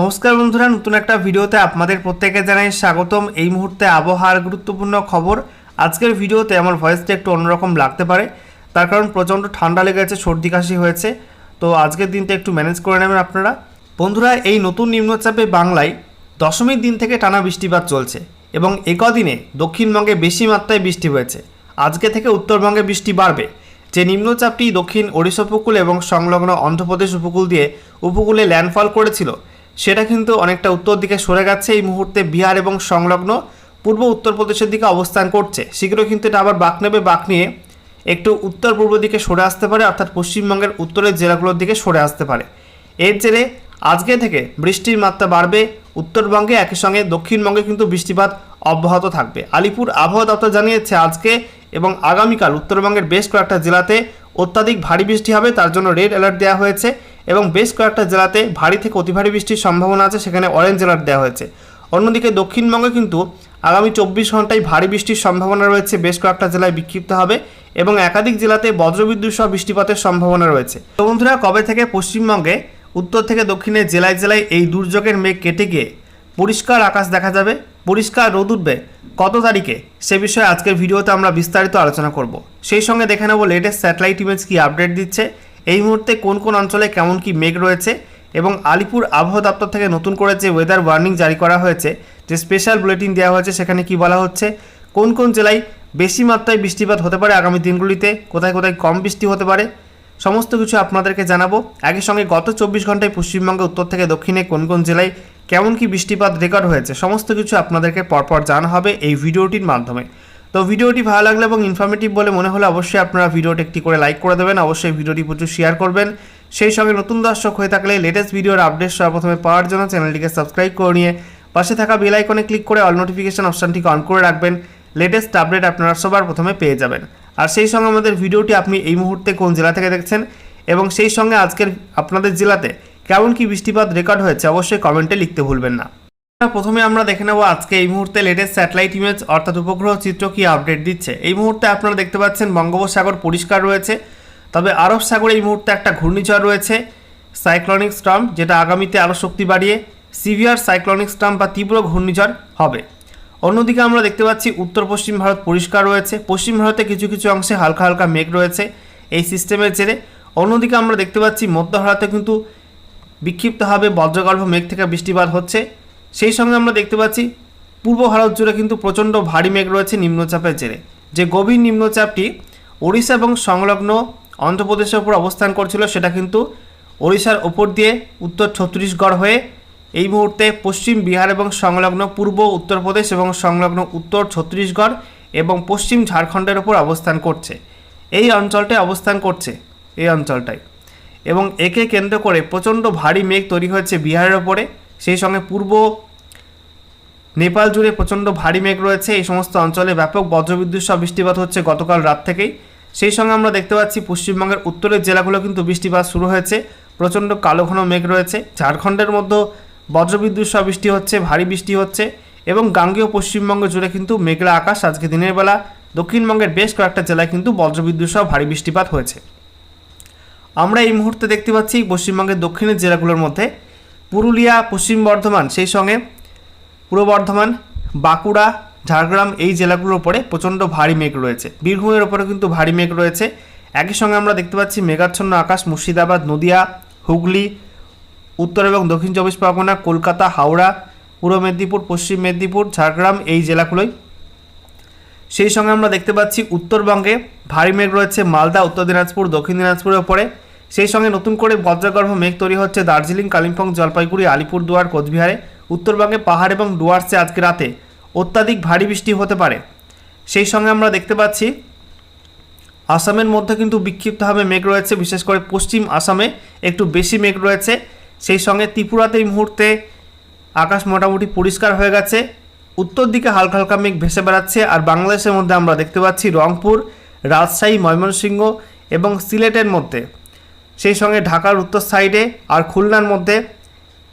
নমস্কার বন্ধুরা, নতুন একটা ভিডিওতে আপনাদের প্রত্যেকে জানাই স্বাগতম। এই মুহূর্তে আবহাওয়ার গুরুত্বপূর্ণ খবর। আজকের ভিডিওতে আমার ভয়েসটা একটু অন্যরকম লাগতে পারে। তার কারণ প্রচণ্ড ঠান্ডা লেগেছে সর্দি কাশি হয়েছে। তো আজকের দিনটা একটু ম্যানেজ করে নেবেন আপনারা। বন্ধুরা, এই নতুন নিম্নচাপে বাংলায় দশমীর দিন থেকে টানা বৃষ্টিপাত চলছে এবং একদিনে দক্ষিণবঙ্গে বেশি মাত্রায় বৃষ্টি হয়েছে। আজকে থেকে উত্তরবঙ্গে বৃষ্টি বাড়বে। যে নিম্নচাপটি দক্ষিণ ওড়িশা উপকূল এবং সংলগ্ন অন্ধ্রপ্রদেশ উপকূল দিয়ে উপকূলে ল্যান্ডফল করেছিল সেটা কিন্তু অনেকটা উত্তর দিকে সরে গেছে। এই মুহূর্তে বিহার এবং সংলগ্ন পূর্ব উত্তরপ্রদেশের দিকে অবস্থান করছে। শীঘ্রই কিন্তু এটা আবার বাক নেবে, বাক নিয়ে একটু উত্তর পূর্ব দিকে সরে আসতে পারে, অর্থাৎ পশ্চিমবঙ্গের উত্তরের জেলাগুলোর দিকে সরে আসতে পারে। এর জেরে আজকে থেকে বৃষ্টির মাত্রা বাড়বে। উত্তরবঙ্গে একই সঙ্গে দক্ষিণবঙ্গে কিন্তু বৃষ্টিপাত অব্যাহত থাকবে। আলিপুর আবহাওয়া দপ্তর জানিয়েছে, আজকে এবং আগামীকাল উত্তরবঙ্গের বেশ কয়েকটা জেলাতে অত্যাধিক ভারী বৃষ্টি হবে, তার জন্য রেড অ্যালার্ট দেওয়া হয়েছে এবং বেশ কয়েকটা জেলাতে ভারী থেকে অতি ভারী বৃষ্টির সম্ভাবনা আছে, সেখানে অরেঞ্জ অ্যালার্ট দেওয়া হয়েছে। অন্যদিকে দক্ষিণবঙ্গে কিন্তু আগামী চব্বিশ ঘন্টায় ভারী বৃষ্টির সম্ভাবনা রয়েছে, বেশ কয়েকটা জেলায় বিক্ষিপ্ত হবে এবং একাধিক জেলাতে বজ্রবিদ্যুৎ সহ বৃষ্টিপাতের সম্ভাবনা রয়েছে। তো বন্ধুরা, কবে থেকে পশ্চিমবঙ্গে, উত্তর থেকে দক্ষিণে জেলায় জেলায় এই দুর্যোগের মেঘ কেটে গিয়ে পরিষ্কার আকাশ দেখা যাবে? পরিষ্কার রোদ উঠবে কত তারিখে? সে বিষয়ে আজকের ভিডিওতে আমরা বিস্তারিত আলোচনা করব। সেই সঙ্গে দেখে নেব লেটেস্ট স্যাটেলাইট ইমেজ কি আপডেট দিচ্ছে। এই মুহূর্তে কোন কোন অঞ্চলে কেমন কি মেঘ রয়েছে এবং আলিপুর আবহাওয়া দপ্তর থেকে নতুন করে যে ওয়েদার ওয়ার্নিং জারি করা হয়েছে, যে স্পেশাল বুলেটিন দেওয়া হয়েছে সেখানে কি বলা হচ্ছে, কোন কোন জেলায় বেশি মাত্রায় বৃষ্টিপাত হতে পারে আগামী দিনগুলিতে, কোথায় কোথায় কম বৃষ্টি হতে পারে, সমস্ত কিছু আপনাদেরকে জানাব। একই সঙ্গে গত চব্বিশ ঘন্টায় পশ্চিমবঙ্গে, উত্তর থেকে দক্ষিণে কোন কোন জেলায় কেমন কি বৃষ্টিপাত রেকর্ড হয়েছে, সমস্ত কিছু আপনাদেরকে পরপর জানা হবে এই ভিডিওটির মাধ্যমে। তো ভিডিওটি ভালো লাগলে এবং ইনফরমেটিভ বলে মনে হলে অবশ্যই আপনারা ভিডিওটি একটি করে লাইক করে দেবেন, অবশ্যই ভিডিওটি প্রচুর শেয়ার করবেন। সেই সঙ্গে নতুন দর্শক হয়ে থাকলে লেটেস্ট ভিডিওর আপডেট সর্বপ্রথমে পাওয়ার জন্য চ্যানেলটিকে সাবস্ক্রাইব করে নিয়ে পাশে থাকা বেল আইকনে ক্লিক করে অল নোটিফিকেশান অপশানটিকে অন করে রাখবেন লেটেস্ট আপডেট আপনারা সবার প্রথমে পেয়ে যাবেন। আর সেই সঙ্গে আমাদের ভিডিওটি আপনি এই মুহূর্তে কোন জেলা থেকে দেখছেন? এবং সেই সঙ্গে আজকের আপনাদের জেলাতে কেমন কি বৃষ্টিপাত রেকর্ড হয়েছে অবশ্যই কমেন্টে লিখতে ভুলবেন না। প্রথমে আমরা দেখে নেব আজকে এই মুহূর্তে লেটেস্ট স্যাটেলাইট ইমেজ অর্থাৎ উপগ্রহ চিত্র কি আপডেট দিচ্ছে। এই মুহূর্তে আপনারা দেখতে পাচ্ছেন বঙ্গোপসাগর পরিষ্কার রয়েছে, তবে আরব সাগরে এই মুহূর্তে একটা ঘূর্ণিঝড় রয়েছে সাইক্লনিক স্টর্ম যেটা আগামীতে আরও শক্তি বাড়িয়ে সিভিয়ার সাইক্লনিক স্টর্ম বা তীব্র ঘূর্ণিঝড় হবে। অন্যদিকে আমরা দেখতে পাচ্ছি উত্তর পশ্চিম ভারত পরিষ্কার রয়েছে, পশ্চিম ভারতে কিছু কিছু অংশে হালকা হালকা মেঘ রয়েছে, এই সিস্টেমের জেরে। অন্যদিকে আমরা দেখতে পাচ্ছি মধ্য ভারতে কিন্তু বিক্ষিপ্তভাবে বজ্রগর্ভ মেঘ থেকে বৃষ্টিপাত হচ্ছে। সেই সঙ্গে আমরা দেখতে পাচ্ছি, পূর্ব ভারত জুড়ে কিন্তু প্রচণ্ড ভারী মেঘ রয়েছে নিম্নচাপের জেরে। যে গভীর নিম্নচাপটি ওড়িশা এবং সংলগ্ন অন্ধ্রপ্রদেশের উপর অবস্থান করছিল, সেটা কিন্তু ওড়িশার ওপর দিয়ে উত্তর ছত্তিশগড় হয়ে এই মুহূর্তে পশ্চিম বিহার এবং সংলগ্ন পূর্ব উত্তরপ্রদেশ এবং সংলগ্ন উত্তর ছত্তিশগড় এবং পশ্চিম ঝাড়খণ্ডের ওপর অবস্থান করছে। এই অঞ্চলটায় অবস্থান করছে, এই অঞ্চলটায়। এবং একে কেন্দ্র করে প্রচণ্ড ভারী মেঘ তৈরি হয়েছে বিহারের ওপরে। সেই সঙ্গে পূর্ব নেপাল জুড়ে প্রচণ্ড ভারী মেঘ রয়েছে। এই সমস্ত অঞ্চলে ব্যাপক বজ্রবিদ্যুৎ সহ বৃষ্টিপাত হচ্ছে গতকাল রাত থেকেই। সেই সঙ্গে আমরা দেখতে পাচ্ছি পশ্চিমবঙ্গের উত্তরের জেলাগুলো কিন্তু বৃষ্টিপাত শুরু হয়েছে। প্রচণ্ড কালো ঘন মেঘ রয়েছে। ঝাড়খণ্ডের মধ্যে বজ্রবিদ্যুৎ সহ বৃষ্টি হচ্ছে, ভারী বৃষ্টি হচ্ছে এবং গাঙ্গেয় পশ্চিমবঙ্গ জুড়ে কিন্তু মেঘলা আকাশ। আজকে দিনের বেলা দক্ষিণবঙ্গের বেশ কয়েকটা জেলায় কিন্তু বজ্রবিদ্যুৎ সহ ভারী বৃষ্টিপাত হয়েছে। আমরা এই মুহূর্তে দেখতে পাচ্ছি পশ্চিমবঙ্গের দক্ষিণের জেলাগুলোর মধ্যে। পুরুলিয়া, পশ্চিম বর্ধমান, সেই সঙ্গে পূর্ব বর্ধমান, বাঁকুড়া, ঝাড়গ্রাম এই জেলাগুলোর উপরে প্রচণ্ড ভারী মেঘ রয়েছে। বীরভূমের ওপরে কিন্তু ভারী মেঘ রয়েছে। একই সঙ্গে আমরা দেখতে পাচ্ছি মেঘাচ্ছন্ন আকাশ, মুর্শিদাবাদ, নদিয়া, হুগলি, উত্তর এবং দক্ষিণ চব্বিশ পরগনা, কলকাতা, হাওড়া, পূর্ব মেদিনীপুর, পশ্চিম মেদিনীপুর, ঝাড়গ্রাম এই জেলাগুলোই। সেই সঙ্গে আমরা দেখতে পাচ্ছি উত্তরবঙ্গে ভারী মেঘ রয়েছে মালদা, উত্তর দিনাজপুর, দক্ষিণ দিনাজপুরের ওপরে সেই সঙ্গে নতুন করে বজ্রগর্ভ মেঘ তৈরি হচ্ছে দার্জিলিং, কালিম্পং, জলপাইগুড়ি, আলিপুরদুয়ার, কোচবিহারে। উত্তরবঙ্গে পাহাড় এবং ডুয়ার্সে আজকে রাতে অত্যাধিক ভারী বৃষ্টি হতে পারে। সেই সঙ্গে আমরা দেখতে পাচ্ছি, আসামের মধ্যে কিন্তু বিক্ষিপ্তভাবে মেঘ রয়েছে, বিশেষ করে পশ্চিম আসামে একটু বেশি মেঘ রয়েছে। সেই সঙ্গে ত্রিপুরাতে এই মুহূর্তে আকাশ মোটামুটি পরিষ্কার হয়ে গেছে। উত্তর দিকে হালকা হালকা মেঘ ভেসে বেড়াচ্ছে আর বাংলাদেশের মধ্যে আমরা দেখতে পাচ্ছি রংপুর, রাজশাহী, ময়মনসিংহ এবং সিলেটের মধ্যে। সেই সঙ্গে ঢাকার উত্তর সাইডে আর খুলনার মধ্যে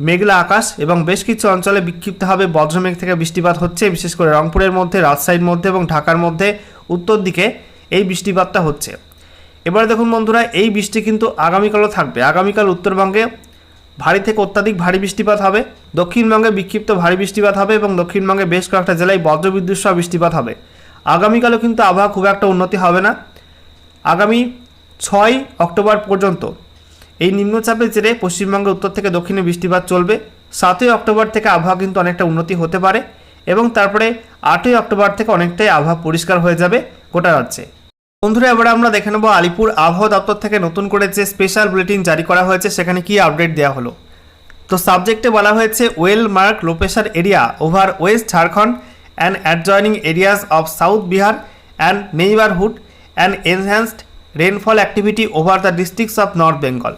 মেঘলা আকাশ এবং বেশ কিছু অঞ্চলে বিক্ষিপ্তভাবে বজ্রমেঘ থেকে বৃষ্টিপাত হচ্ছে, বিশেষ করে রংপুরের মধ্যে, রাজশাহীর মধ্যে এবং ঢাকার মধ্যে উত্তর দিকে এই বৃষ্টিপাতটা হচ্ছে। এবারে দেখুন বন্ধুরা, এই বৃষ্টি কিন্তু আগামীকালও থাকবে। আগামীকাল উত্তরবঙ্গে ভারী থেকে অত্যাধিক ভারী বৃষ্টিপাত হবে, দক্ষিণবঙ্গে বিক্ষিপ্ত ভারী বৃষ্টিপাত হবে এবং দক্ষিণবঙ্গে বেশ কয়েকটা জেলায় বজ্রবিদ্যুৎ সহ বৃষ্টিপাত হবে। আগামীকালও কিন্তু আবহাওয়া খুব একটা উন্নতি হবে না। আগামী ছয় অক্টোবর পর্যন্ত। এই নিম্নচাপের জেরে পশ্চিমবঙ্গের উত্তর থেকে দক্ষিণে বৃষ্টিপাত চলবে। সাতই অক্টোবর থেকে আবহাওয়া কিন্তু অনেকটা উন্নতি হতে পারে এবং তারপরে আটই অক্টোবর থেকে অনেকটাই আবহাওয়া পরিষ্কার হয়ে যাবে গোটা রাজ্যে। বন্ধুরা, এবার আমরা দেখে নেব আলিপুর আবহাওয়া দপ্তর থেকে নতুন করে যে স্পেশাল বুলেটিন জারি করা হয়েছে, সেখানে কি আপডেট দেওয়া হলো। তো সাবজেক্টে বলা হয়েছে well mark low pressure area over west Jharkhand and adjoining areas of south Bihar and neighbourhood and enhanced rainfall activity over the districts of north Bengal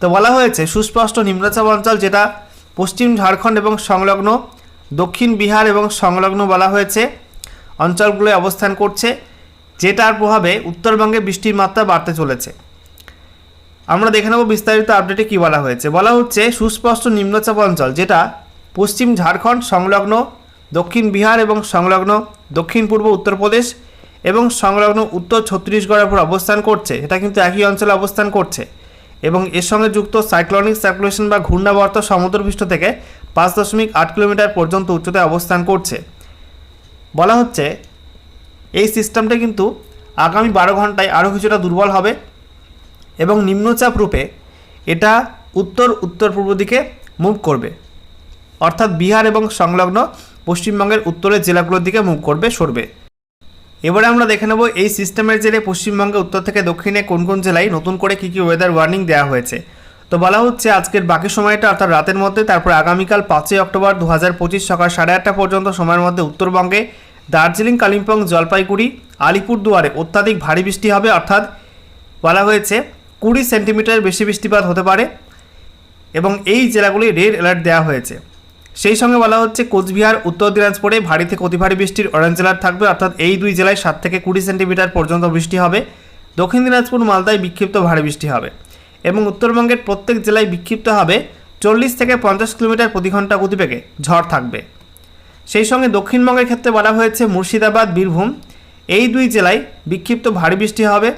তো বলা হয়েছে, সুস্পষ্ট নিম্নচাপ অঞ্চল যেটা পশ্চিম ঝাড়খণ্ড এবং সংলগ্ন, দক্ষিণ বিহার এবং সংলগ্ন বলা হয়েছে, অঞ্চলগুলোয় অবস্থান করছে, যেটার প্রভাবে উত্তরবঙ্গে বৃষ্টির মাত্রা বাড়তে চলেছে। আমরা দেখে নেব বিস্তারিত আপডেটে কী বলা হয়েছে। বলা হচ্ছে, সুস্পষ্ট নিম্নচাপ অঞ্চল যেটা পশ্চিম ঝাড়খণ্ড, সংলগ্ন, দক্ষিণ বিহার এবং সংলগ্ন, দক্ষিণ পূর্ব উত্তরপ্রদেশ এবং সংলগ্ন উত্তর ছত্তিশগড়ের উপর অবস্থান করছে, এটা কিন্তু একই অঞ্চলে অবস্থান করছে। এবং এর সঙ্গে যুক্ত সাইক্লনিক সার্কুলেশন বা ঘূর্ণাবর্ত সমুদ্রপৃষ্ঠ থেকে পাঁচ দশমিক আট কিলোমিটার পর্যন্ত উচ্চতায় অবস্থান করছে। বলা হচ্ছে, এই সিস্টেমটা কিন্তু আগামী বারো ঘন্টায় আরও কিছুটা দুর্বল হবে এবং নিম্নচাপ রূপে এটা উত্তর উত্তর পূর্ব দিকে মুভ করবে। অর্থাৎ বিহার এবং সংলগ্ন পশ্চিমবঙ্গের উত্তরের জেলাগুলোর দিকে মুভ করবে, সরবে। এবারে আমরা দেখে নেব এই সিস্টেমের জেরে পশ্চিমবঙ্গে, উত্তর থেকে দক্ষিণে কোন কোন জেলায় নতুন করে কী কী ওয়েদার ওয়ার্নিং দেওয়া হয়েছে। তো বলা হচ্ছে আজকের বাকি সময়টা, অর্থাৎ রাতের মধ্যে, তারপর আগামীকাল পাঁচই অক্টোবর দু হাজার পঁচিশ সকাল সাড়ে আটটা পর্যন্ত সময়ের মধ্যে উত্তরবঙ্গে, দার্জিলিং, কালিম্পং, জলপাইগুড়ি, আলিপুরদুয়ারে অত্যাধিক ভারী বৃষ্টি হবে, অর্থাৎ বলা হয়েছে কুড়ি সেন্টিমিটার বেশি বৃষ্টিপাত হতে পারে এবং এই জেলাগুলি রেড অ্যালার্ট দেওয়া হয়েছে। সেই সঙ্গে বলা হচ্ছে, কোচবিহার, উত্তর দিনাজপুরে ভারী থেকে অতি ভারী বৃষ্টির অরেঞ্জ অ্যালার্ট থাকবে। অর্থাৎ এই দুই জেলায় সাত থেকে কুড়ি সেন্টিমিটার পর্যন্ত বৃষ্টি হবে। দক্ষিণ দিনাজপুর, মালদায় বিক্ষিপ্ত ভারী বৃষ্টি হবে এবং উত্তরবঙ্গের প্রত্যেক জেলায় বিক্ষিপ্ত হবে চল্লিশ থেকে পঞ্চাশ কিলোমিটার প্রতি ঘণ্টা গতিবেগে ঝড় থাকবে। সেই সঙ্গে দক্ষিণবঙ্গের ক্ষেত্রে বলা হয়েছে, মুর্শিদাবাদ, বীরভূম, এই দুই জেলায় বিক্ষিপ্ত ভারী বৃষ্টি হবে।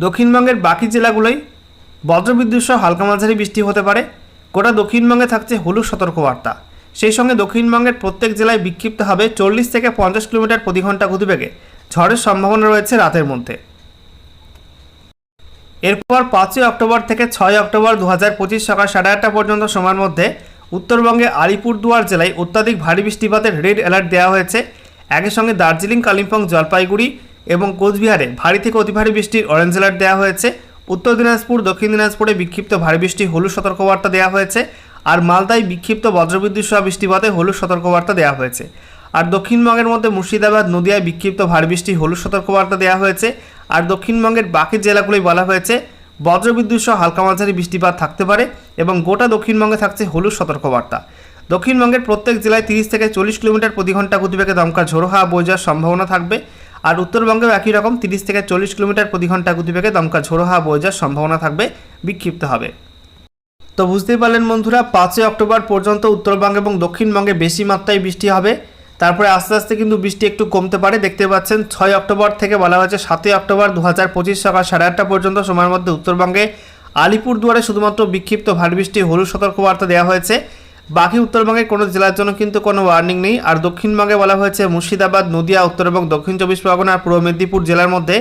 দক্ষিণবঙ্গের বাকি জেলাগুলোই বজ্রবিদ্যুৎ সহ হালকা মাঝারি বৃষ্টি হতে পারে। গোটা দক্ষিণবঙ্গে থাকছে হলুদ সতর্কবার্তা। সেই সঙ্গে দক্ষিণবঙ্গের প্রত্যেক জেলায় বিক্ষিপ্ত হবে চল্লিশ থেকে পঞ্চাশ কিলোমিটার প্রতি ঘণ্টা গতিবেগে। ঝড়ের সম্ভাবনা রয়েছে রাতের মধ্যে। এরপর পাঁচই অক্টোবর থেকে ছয় অক্টোবর দু হাজার পঁচিশ সকাল সাড়ে আটটা পর্যন্ত সময়ের মধ্যে উত্তরবঙ্গে আলিপুরদুয়ার জেলায় অত্যাধিক ভারী বৃষ্টিপাতের রেড অ্যালার্ট দেওয়া হয়েছে। একই সঙ্গে দার্জিলিং, কালিম্পং, জলপাইগুড়ি এবং কোচবিহারে ভারী থেকে অতি ভারী বৃষ্টির অরেঞ্জ অ্যালার্ট দেওয়া হয়েছে। উত্তর দিনাজপুর, দক্ষিণ দিনাজপুরে বিক্ষিপ্ত ভারী বৃষ্টি, হলুদ সতর্কবার্তা দেওয়া হয়েছে। আর মালদায় বিক্ষিপ্ত বজ্রবিদ্যুৎ সহ বৃষ্টিপাতে হলুদ সতর্কবার্তা দেওয়া হয়েছে। আর দক্ষিণবঙ্গের মধ্যে মুর্শিদাবাদ, নদিয়ায় বিক্ষিপ্ত ভারী বৃষ্টি, হলুদ সতর্কবার্তা দেওয়া হয়েছে। আর দক্ষিণবঙ্গের বাকি জেলাগুলোই বলা হয়েছে, বজ্রবিদ্যুৎ সহ হালকা মাঝারি বৃষ্টিপাত থাকতে পারে এবং গোটা দক্ষিণবঙ্গে থাকছে হলুদ সতর্কবার্তা। দক্ষিণবঙ্গের প্রত্যেক জেলায় তিরিশ থেকে চল্লিশ কিলোমিটার প্রতি ঘণ্টা গতিবেগে দমকা ঝোড়ো হাওয়া বয়ে যাওয়ার সম্ভাবনা থাকবে। আর উত্তরবঙ্গেও একই রকম, তিরিশ থেকে চল্লিশ কিলোমিটার প্রতি ঘণ্টা গতিবেগে দমকা ঝোড়ো হাওয়া বয়ে যাওয়ার সম্ভাবনা থাকবে, বিক্ষিপ্ত হবে। তো বুঝতেই পারলেন বন্ধুরা, পাঁচই অক্টোবর পর্যন্ত উত্তরবঙ্গ এবং দক্ষিণবঙ্গে বেশি মাত্রায় বৃষ্টি হবে। তারপরে আস্তে আস্তে কিন্তু বৃষ্টি একটু কমতে পারে, দেখতে পাচ্ছেন ছয় অক্টোবর থেকে বলা হয়েছে সাতই অক্টোবর দু হাজার পঁচিশ সকাল সাড়ে আটটা পর্যন্ত সময়ের মধ্যে উত্তরবঙ্গে আলিপুরদুয়ারে শুধুমাত্র বিক্ষিপ্ত ভারী বৃষ্টি, হলুদ সতর্কবার্তা দেওয়া হয়েছে। বাকি উত্তরবঙ্গের কোনো জেলার জন্য কিন্তু কোনো ওয়ার্নিং নেই। আর দক্ষিণবঙ্গে বলা হয়েছে, মুর্শিদাবাদ, নদিয়া উত্তর এবং দক্ষিণ চব্বিশ পরগনা পূর্ব মেদিনীপুর জেলার মধ্যে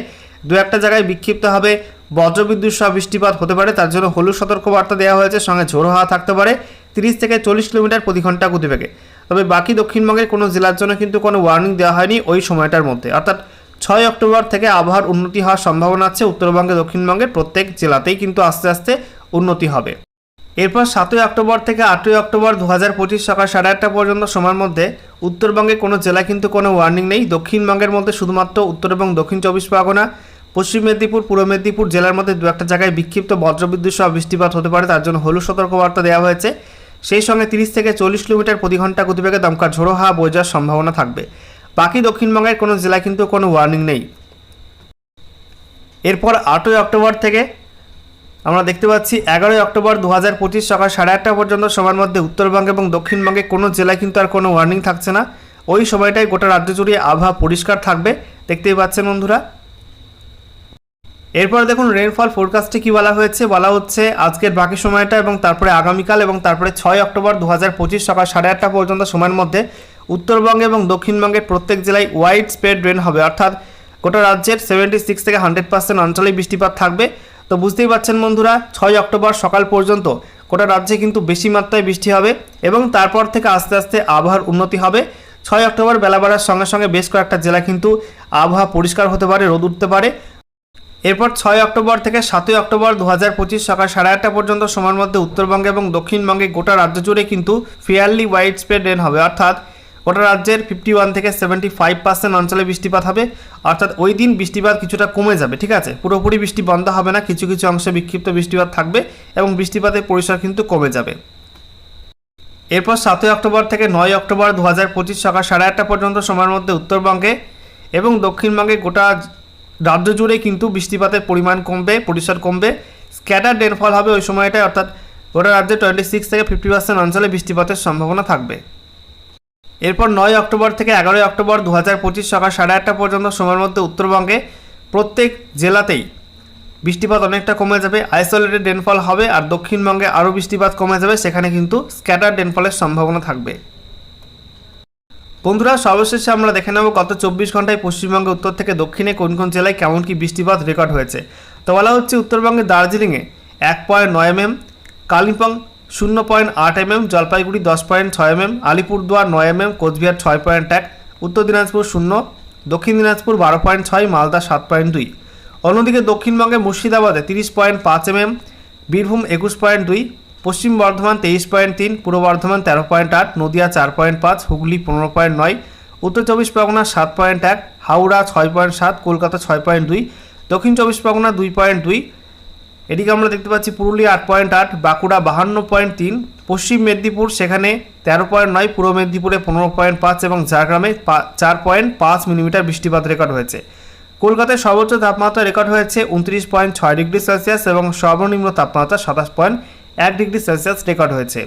দু একটা জায়গায় বিক্ষিপ্ত হবে বজ্রবিদ্যুৎ সহ বৃষ্টিপাত হতে পারে। তার জন্য হলুদ সতর্কবার্তা দেওয়া হয়েছে, সঙ্গে ঝোড়ো হাওয়া থাকতে পারে তিরিশ থেকে চল্লিশ কিলোমিটার প্রতি ঘণ্টা গতিবেগে। তবে বাকি দক্ষিণবঙ্গের কোনো জেলার জন্য কিন্তু কোনো ওয়ার্নিং দেওয়া হয়নি ওই সময়টার মধ্যে। অর্থাৎ ছয় অক্টোবর থেকে আবহাওয়ার উন্নতি হওয়ার সম্ভাবনা আছে। উত্তরবঙ্গে, দক্ষিণবঙ্গের প্রত্যেক জেলাতেই কিন্তু আস্তে আস্তে উন্নতি হবে। এরপর সাতই অক্টোবর থেকে আটই অক্টোবর দু হাজার পঁচিশ সকাল সাড়ে আটটা পর্যন্ত সময়ের মধ্যে উত্তরবঙ্গে কোনো জেলা কিন্তু কোনো ওয়ার্নিং নেই। দক্ষিণবঙ্গের মধ্যে শুধুমাত্র উত্তর এবং দক্ষিণ চব্বিশ পরগনা, পশ্চিম মেদিনীপুর, পূর্ব মেদিনীপুর জেলার মধ্যে দু একটা জায়গায় বিক্ষিপ্ত বজ্রবিদ্যুৎ সহ বৃষ্টিপাত হতে পারে। তার জন্য হলুদ সতর্কবার্তা দেওয়া হয়েছে। সেই সঙ্গে তিরিশ থেকে চল্লিশ কিলোমিটার প্রতি ঘণ্টা গতিবেগে দমকা ঝোড়ো হাওয়া বয়ে যাওয়ার সম্ভাবনা থাকবে। বাকি দক্ষিণবঙ্গের কোনো জেলায় কিন্তু কোনো ওয়ার্নিং নেই। এরপর আটই অক্টোবর থেকে আমরা দেখতে পাচ্ছি এগারোই অক্টোবর দু হাজার পঁচিশ সকাল সাড়ে আটটা পর্যন্ত সময়ের মধ্যে উত্তরবঙ্গ এবং দক্ষিণবঙ্গে কোনো জেলায় কিন্তু আর কোনো ওয়ার্নিং থাকছে না। ওই সময়টাই গোটা রাজ্য জুড়ে আবহাওয়া পরিষ্কার থাকবে। দেখতেই পাচ্ছেন বন্ধুরা। এরপর দেখুন রেনফল ফোরকাস্টে কি বলা হয়েছে? বলা হচ্ছে আজকের বাকি সময়টা এবং তারপরে আগামীকাল এবং তারপরে ছয় অক্টোবর দু হাজার পঁচিশ সকাল সাড়ে আটটা পর্যন্ত সময়ের মধ্যে উত্তরবঙ্গে এবং দক্ষিণবঙ্গের প্রত্যেক জেলায় ওয়াইড স্প্রেড রেন হবে। অর্থাৎ গোটা রাজ্যের সেভেন্টি সিক্স থেকে হান্ড্রেড পার্সেন্ট অঞ্চলেই বৃষ্টিপাত থাকবে। তো বুঝতেই পারছেন বন্ধুরা, ছয় অক্টোবর সকাল পর্যন্ত গোটা রাজ্যে কিন্তু বেশি মাত্রায় বৃষ্টি হবে এবং তারপর থেকে আস্তে আস্তে আবহাওয়ার উন্নতি হবে। ছয় অক্টোবর বেলা বাড়ার সঙ্গে সঙ্গে বেশ কয়েকটা জেলা কিন্তু আবহাওয়া পরিষ্কার হতে পারে, রোদ উঠতে পারে। এরপর ছয় অক্টোবর থেকে সাতই অক্টোবর দু হাজার পঁচিশ সকাল সাড়ে আটটা পর্যন্ত সময়ের মধ্যে উত্তরবঙ্গে এবং দক্ষিণবঙ্গে গোটা রাজ্য জুড়ে কিন্তু ফেয়ারলি ওয়াইড স্প্রেড রেন হবে। অর্থাৎ গোটা রাজ্যের ফিফটি ওয়ান থেকে সেভেন্টি ফাইভ পার্সেন্ট অঞ্চলে বৃষ্টিপাত হবে। অর্থাৎ ওই দিন বৃষ্টিপাত কিছুটা কমে যাবে, ঠিক আছে? পুরোপুরি বৃষ্টি বন্ধ হবে না, কিছু কিছু অংশে বিক্ষিপ্ত বৃষ্টিপাত থাকবে এবং বৃষ্টিপাতের পরিসর কিন্তু কমে যাবে। এরপর সাতই অক্টোবর থেকে নয় অক্টোবর দু হাজার পঁচিশ সকাল সাড়ে আটটা পর্যন্ত সময়ের মধ্যে উত্তরবঙ্গে এবং দক্ষিণবঙ্গে গোটা রাজ্য জুড়ে কিন্তু বৃষ্টিপাতের পরিমাণ কমবে, পরিসর কমবে। স্ক্যাটার রেনফল হবে ওই সময়টায়, অর্থাৎ গোটা রাজ্যে টোয়েন্টি সিক্স থেকে ফিফটি পার্সেন্ট অঞ্চলে বৃষ্টিপাতের সম্ভাবনা থাকবে। এরপর নয় অক্টোবর থেকে এগারোই অক্টোবর দু হাজার পঁচিশ সকাল সাড়ে আটটা পর্যন্ত সময়ের মধ্যে উত্তরবঙ্গে প্রত্যেক জেলাতেই বৃষ্টিপাত অনেকটা কমে যাবে। আইসোলেটেড রেনফল হবে আর দক্ষিণবঙ্গে আরও বৃষ্টিপাত কমে যাবে। সেখানে কিন্তু স্ক্যাটার রেনফলের সম্ভাবনা থাকবে। বন্ধুরা, সর্বশেষে আমরা দেখে নেব গত চব্বিশ ঘন্টায় পশ্চিমবঙ্গে উত্তর থেকে দক্ষিণে কোন কোন জেলায় কেমন কি বৃষ্টিপাত রেকর্ড হয়েছে। তো বলা হচ্ছে উত্তরবঙ্গে দার্জিলিংয়ে এক পয়েন্ট নয় এম এম কালিম্পং শূন্য পয়েন্ট আট এমএম, জলপাইগুড়ি দশ পয়েন্ট ছয় এমএম, আলিপুরদুয়ার নয় এমএম, কোচবিহার ছয় পয়েন্ট এক, উত্তর দিনাজপুর শূন্য, দক্ষিণ দিনাজপুর বারো পয়েন্ট ছয়, মালদা সাত পয়েন্ট দুই। অন্যদিকে দক্ষিণবঙ্গে মুর্শিদাবাদে তিরিশ পয়েন্ট পাঁচ এমএম, বীরভূম একুশ পয়েন্ট দুই, পশ্চিম বর্ধমান তেইশ পয়েন্ট তিন, পূর্ব বর্ধমান তেরো পয়েন্ট আট, নদিয়া চার পয়েন্ট পাঁচ, হুগলি পনেরো পয়েন্ট নয়, উত্তর চব্বিশ পরগনা সাত পয়েন্ট এক, হাওড়া ছয় পয়েন্ট সাত, কলকাতা ছয় পয়েন্ট দুই, দক্ষিণ চব্বিশ পরগনা দুই পয়েন্ট দুই এদিকে আমরা দেখতে পাচ্ছি পুরুলিয়া আট পয়েন্ট আট, বাঁকুড়া বাহান্ন পয়েন্ট তিন, পশ্চিম মেদিনীপুর সেখানে তেরো পয়েন্ট নয়, পূর্ব মেদিনীপুরে পনেরো পয়েন্ট পাঁচ এবং ঝাড়গ্রামে চার পয়েন্ট পাঁচ মিলিমিটার বৃষ্টিপাত রেকর্ড হয়েছে। কলকাতায় সর্বোচ্চ তাপমাত্রা রেকর্ড হয়েছে উনত্রিশ পয়েন্ট ছয় ডিগ্রি সেলসিয়াস এবং সর্বনিম্ন তাপমাত্রা সাতাশ পয়েন্ট এক ডিগ্রি সেলসিয়াস রেকর্ড হয়েছে।